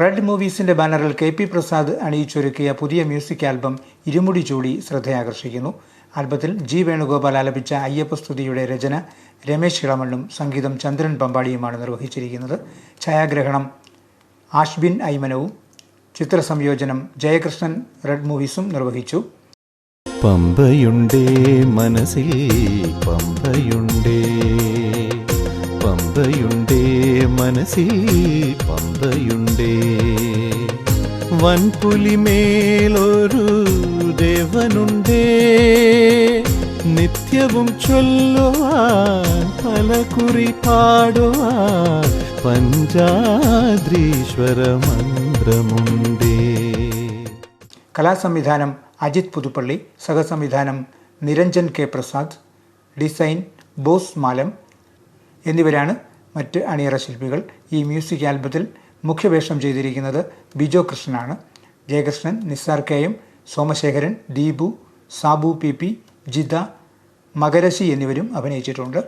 Red മൂവീസിന്റെ ബാനറിൽ K P Prasad അണിയിച്ചൊരുക്കിയ പുതിയ music album irumudi ചൂടി ശ്രദ്ധയാകർഷിക്കുന്നു. ആൽബത്തിൽ ജി വേണുഗോപാൽ ആലപിച്ച അയ്യപ്പസ്തുതിയുടെ രചന രമേശ് ഇളമണ്ണും സംഗീതം ചന്ദ്രൻ പമ്പാടിയുമാണ് നിർവഹിച്ചിരിക്കുന്നത്. ഛായാഗ്രഹണം ആഷ്ബിൻ ഐമനവും ചിത്രസംയോജനം ജയകൃഷ്ണൻ റെഡ് മൂവീസും നിർവഹിച്ചു. പമ്പയുണ്ടേ മനസ്സിൽ പമ്പയുണ്ടേ പമ്പയുണ്ടേ മനസ്സിൽ പന്തയുണ്ടേ. വൻപുലിമേലൊരു ദേവനുണ്ടേ. നിത്യവും ചൊല്ലുവാൻ പല കുറി പാടുവാൻ പഞ്ചാദ്രീശ്വര മന്ത്രമുണ്ടേ. കലാസംവിധാനം അജിത് പുതുപ്പള്ളി സഹസംവിധാനം നിരഞ്ജൻ കെ പ്രസാദ് ഡിസൈൻ ബോസ് മാലം എന്നിവരാണ് മറ്റ് അണിയറ ശില്പികൾ ഈ മ്യൂസിക് ആൽബത്തിൽ മുഖ്യവേഷം ചെയ്തിരിക്കുന്നത് Bijo കൃഷ്ണനാണ്. Jayakrishnan Nisar K M Somasekharan Deepu Sabu P P Jitha Makarashi എന്നിവരും അഭിനയിച്ചിട്ടുണ്ട്.